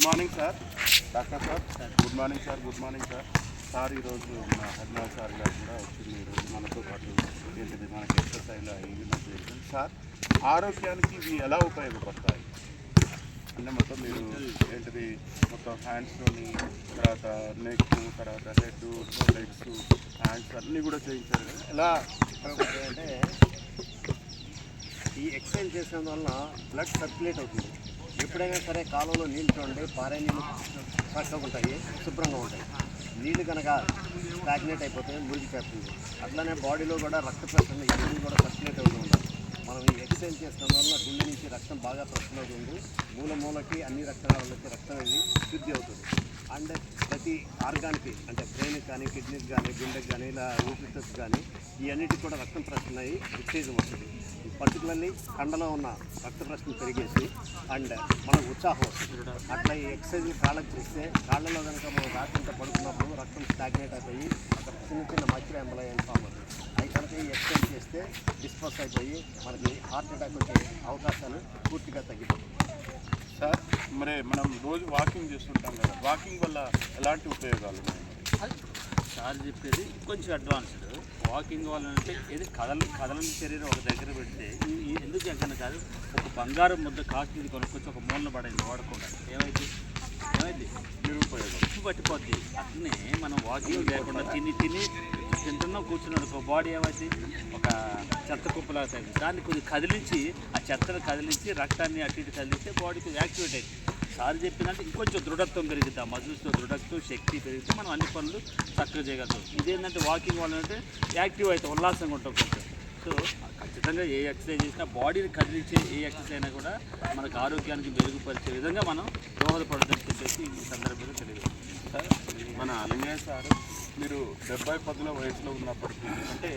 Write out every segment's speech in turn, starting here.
Good morning sir. Doctor sir good morning sir good morning sir. Sir ఈరోజు మన Harinath sir గారు కూడా వచ్చింది. ఈరోజు మనతో పాటు ఏంటిది? మనకి ఎక్సర్సైజ్ ఈవెంట్ చేసింది సార్ ఆరోగ్యానికి ఇవి ఎలా ఉపయోగపడతాయి? అంటే మొత్తం మీరు ఏంటిది? మొత్తం హ్యాండ్స్లోని తర్వాత నెక్ తర్వాత హెడ్ లెగ్స్ హ్యాండ్స్ అన్నీ కూడా చేయించారు కదా. ఎలా? ఉపయోగపడతాయి అంటే ఈ ఎక్సర్సైజ్ చేసిన వల్ల బ్లడ్ సర్క్యులేట్ అవుతుంది. ఎప్పుడైనా సరే కాలువలో నీళ్ళు చూడండి పారే నీళ్ళు చక్కగా ఉంటాయి శుభ్రంగా ఉంటాయి. నీళ్ళు కనుక స్టాగ్నేట్ అయిపోతే మురికి చేస్తుంది. అట్లానే బాడీలో కూడా రక్త ప్రసరణ ఇవన్నీ కూడా సర్క్యులేట్ అవుతూ ఉంటాయి మనం ఈ ఎక్సర్సైజ్ చేసిన వల్ల గుండె నుంచి రక్తం బాగా ప్రసరణ అవుతుంది. మూల మూలకి అన్ని రక్తనాళాలకి రక్తం వెళ్ళి శుద్ధి అవుతుంది. అండ్ ప్రతి ఆర్గాన్కి అంటే బ్రెయిన్కి కానీ కిడ్నీకి కానీ గుండెకి కానీ ఇలా ఊపిరితిత్తుకి కానీ ఈ అన్నిటికి కూడా రక్తం ప్రసరణ అయ్యి ఉత్తేజం వస్తుంది. పర్టికులర్లీ కండలో ఉన్న రక్త ప్రశ్న పెరిగేసి అండ్ మనకు ఉత్సాహం వస్తుంది. అట్లా ఈ ఎక్సర్సైజ్ కాళ్ళకు చేస్తే కాళ్ళలో కనుక మనం రాకుండా పడుకున్నప్పుడు రక్తం స్టాగ్నేట్ అయిపోయి అక్కడ చిన్న చిన్న మచ్చలు ఎంబలయ్యని ఫామ్ అవుతుంది అవి కనుక ఈ ఎక్సర్సైజ్ చేస్తే డిస్పోజ్ అయిపోయి మనకి హార్ట్ అటాక్ వచ్చే అవకాశాలు పూర్తిగా తగ్గిపోతుంది సార్ మరి మనం రోజు వాకింగ్ చేస్తుంటాం కదా. వాకింగ్ వల్ల ఎలాంటి ఉపయోగాలు ఉన్నాయి? సార్ చెప్పేది కొంచెం అడ్వాన్స్డ్. వాకింగ్ వల్ల అంటే ఇది కదల కదలని శరీరం ఒక దగ్గర పెడితే ఎందుకు ఎక్కడ కాదు ఒక బంగారం ముద్ద కాస్ట్లీ కొనుక్కొచ్చి ఒక మూలన పడింది వాడకుండా. ఏమైంది? ఏమైంది? నిరుపయోగం. ఉప్పు పట్టిపోద్ది. అట్లనే మనం వాకింగ్ లేకుండా తిని తిని తింటున్నాం కూర్చున్నాడు ఒక బాడీ ఏమైంది? ఒక చెత్త కుప్పలా తగ్గింది దాన్ని కొద్దిగా కదిలించి ఆ చెత్తను కదిలించి రక్తాన్ని అటు ఇటు కదిలిస్తే బాడీ కొద్దిగా యాక్టివేట్ అయింది సార్ చెప్పిందంటే ఇంకొంచెం దృఢత్వం పెరుగుతుంది ఆ మజిల్స్లో దృఢత్వం శక్తి పెరిగితే మనం అన్ని పనులు చక్కగా చేయగలుగుతాం. ఇదేంటంటే వాకింగ్ వల్ల అంటే యాక్టివ్ అయితే ఉల్లాసంగా ఉంటాం కొంచెం. సో ఖచ్చితంగా ఏ ఎక్సర్సైజ్ చేసినా బాడీని కదిలించే ఏ ఎక్సర్సైజ్ అయినా కూడా మనకు ఆరోగ్యానికి మెరుగుపరిచే విధంగా మనం దోహదపడదని చెప్పేసి ఈ సందర్భంగా తెలియదు సార్ మన లింగయ్య సార్ మీరు డెబ్బై పదుల వయసులో ఉన్నప్పటికీ అంటే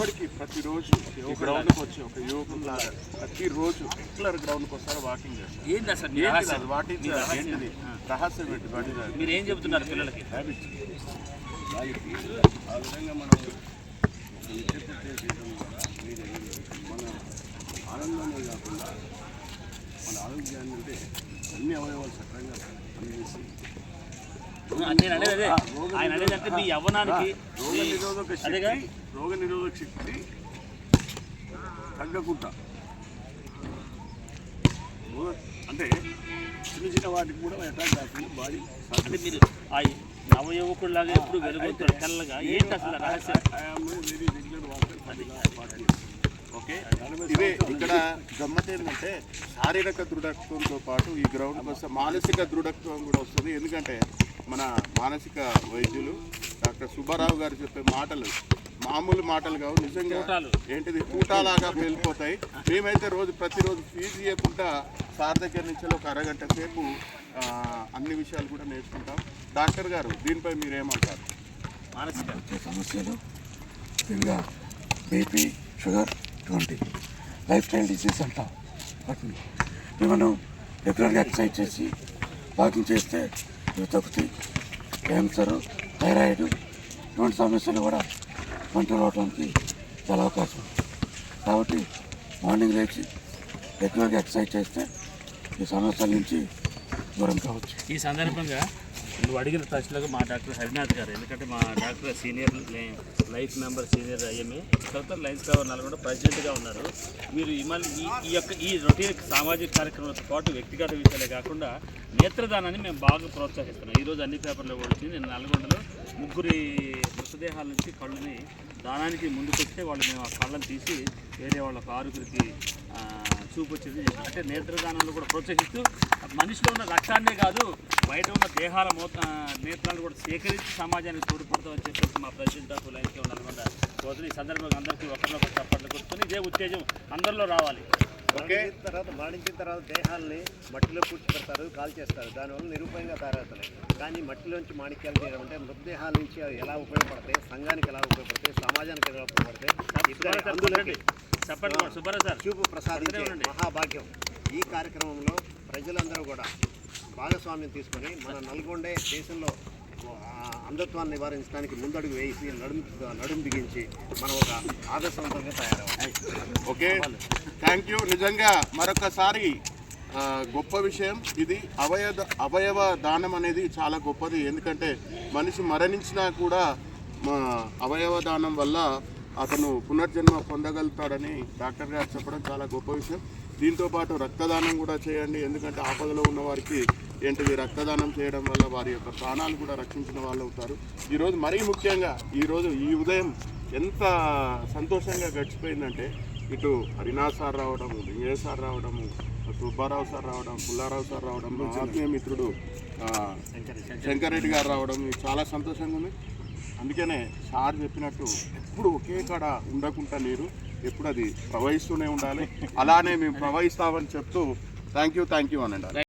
ఇప్పటికీ ప్రతిరోజు గ్రౌండ్కి వచ్చి ఒక యువకులాగా ప్రతిరోజు రెగ్యులర్ గ్రౌండ్కి వస్తారు వాకింగ్ చేస్తారు. ఏంటి అసలు మీ ఏంటిది రహస్యం? అది? ఏంటిది? ఏంటి? ఈస్ ద- మీరు ఏం చెబుతున్నారు పిల్లలకి? వాళ్ళకి ఆ విధంగా మనం మన ఆనందాన్ని కాకుండా మన ఆరోగ్యాన్ని అంటే అన్ని అవయవాలు సక్రంగా పనిచేసి నేను అనేది అదే ఆయన అనేది అంటే మీ యవ్వనానికి రోగ నిరోధక అదేగా? శక్తి రోగ నిరోధక శక్తి తగ్గకుండా. అంటే చిన్న చిన్న వాటికి కూడా అటాక్ కాకుండా బాడీ అంటే మీరు ఆ నవయువకుడిలాగా ఎప్పుడు వెలుగుతారు తెల్లగా? ఏంటి అసలు రహస్యం? వెరీ రెగ్యులర్ వాటర్ ఓకే ఇవే ఇక్కడ గమ్మత్ ఏంటంటే శారీరక దృఢత్వంతో పాటు ఈ గ్రౌండ్కి వస్తే మానసిక దృఢత్వం కూడా వస్తుంది. ఎందుకంటే మన మానసిక వైద్యులు డాక్టర్ సుబ్బారావు గారు చెప్పే మాటలు మామూలు మాటలు కావు నిజంగా. ఏంటిది? తూటాలాగా వెళ్ళిపోతాయి మేమైతే రోజు ప్రతిరోజు ఫీజు ఇవ్వకుండా సార్ దగ్గర నుంచి ఒక అరగంట సేపు అన్ని విషయాలు కూడా నేర్చుకుంటాం. డాక్టర్ గారు దీనిపై మీరేమంటారు? మానసిక. సమస్యలు ముఖ్యంగా బీపీ షుగర్ ఇటువంటి లైఫ్ స్టైల్ డిసీజ్ అంటాం. వాటిని. మనం రెగ్యులర్గా ఎక్సర్సైజ్ చేసి వాకింగ్ చేస్తే ఇవి తగ్గుతాయి క్యాన్సర్ థైరాయిడ్ ఇటువంటి సమస్యలు కూడా కంట్రోల్ అవడానికి చాలా అవకాశం. ఉంది కాబట్టి మార్నింగ్ లేచి ఎక్కువగా ఎక్సర్సైజ్ చేస్తే ఈ సమస్యల నుంచి దూరం కావచ్చు. ఈ సందర్భంగా నువ్వు అడిగిన ప్రశ్నలకు మా డాక్టర్ హరినాథ్ గారు ఎందుకంటే మా doctor senior life member senior IMA. తర్వాత లైన్స్ కవర్ నల్గొండ ప్రెసిడెంట్గా ఉన్నారు. మీరు ఈ మళ్ళీ ఈ యొక్క ఈ రొటీన్ సామాజిక కార్యక్రమాలతో పాటు వ్యక్తిగత విషయాలే కాకుండా నేత్రదానాన్ని మేము బాగా ప్రోత్సహిస్తున్నాం. ఈరోజు అన్ని పేపర్లో కూడా వచ్చింది. నేను నల్గొండలో ముగ్గురి మృతదేహాల నుంచి కళ్ళని దానానికి ముందుకొస్తే వాళ్ళు మేము ఆ కళ్ళని తీసి వేరే వాళ్ళ ఆరుగురికి చూపొచ్చింది. అంటే నేత్రదానంలో కూడా ప్రోత్సహిస్తూ మనిషిలో ఉన్న రక్తాన్నే కాదు బయట ఉన్న దేహాల మోత నేత్రాలు కూడా సేకరించి సమాజానికి తోడ్పడతామని చెప్పేసి మా ప్రెసిడెంట్ ఆఫ్ లైన్కి ఉండాలన్నమాట రోజున ఈ సందర్భంగా అందరికీ ఒకరిలో ఒకరు చప్పట్లు కొట్టుకొని ఇదే ఉత్తేజం అందరిలో రావాలి. ఓకే. తర్వాత మరణించిన తర్వాత దేహాలని మట్టిలో కూర్చోబెడతారు కాల్ చేస్తారు దానివల్ల నిరూపంగా తయారవుతున్నాయి కానీ మట్టిలోంచి మాణిక్యాలు చేయడం అంటే మృతదేహాల నుంచి అవి ఎలా ఉపయోగపడతాయి సంఘానికి ఎలా ఉపయోగపడతాయి సమాజానికి ఎలా ఉపయోగపడతాయి? చెప్పండి. చూపు ప్రసాదించే. మహాభాగ్యం ఈ కార్యక్రమంలో ప్రజలందరూ కూడా భాగస్వామ్యం తీసుకొని మన నల్గొండే దేశంలో అంధత్వాన్ని నివారించడానికి ముందడుగు వేసి నడుము నడుము బిగించి మనం ఒక ఆదర్శవంతంగా తయారవ్వాలి. ఓకే. థ్యాంక్ యూ నిజంగా మరొకసారి గొప్ప విషయం. ఇది అవయవ అవయవ దానం అనేది చాలా గొప్పది. ఎందుకంటే మనిషి మరణించినా కూడా మా అవయవ దానం వల్ల అతను పునర్జన్మ పొందగలుగుతాడని డాక్టర్ గారు చెప్పడం చాలా గొప్ప విషయం. దీంతో పాటు రక్తదానం కూడా చేయండి. ఎందుకంటే ఆపదలో ఉన్న వారికి ఏంటిది? రక్తదానం చేయడం వల్ల వారి యొక్క ప్రాణాలు కూడా రక్షించిన వాళ్ళు అవుతారు. ఈరోజు మరీ ముఖ్యంగా ఈరోజు ఈ ఉదయం ఎంత సంతోషంగా గడిచిపోయిందంటే ఇటు హరినాథ్ సార్ రావడము లింగయ్య సార్ రావడము సుబ్బారావు సార్ రావడం పుల్లారావు సార్ రావడం ఆత్మీయ మిత్రుడు ఆ, శంకర్ రెడ్డి గారు రావడం చాలా సంతోషంగా ఉంది. అందుకనే సార్ చెప్పినట్టు ఎప్పుడు ఒకే కాడ ఉండకుండా నీరు ఎప్పుడు అది ప్రవహిస్తూనే ఉండాలి. అలానే మేము ప్రవహిస్తామని చెప్తూ థ్యాంక్ యూ థ్యాంక్ యూ అనండి.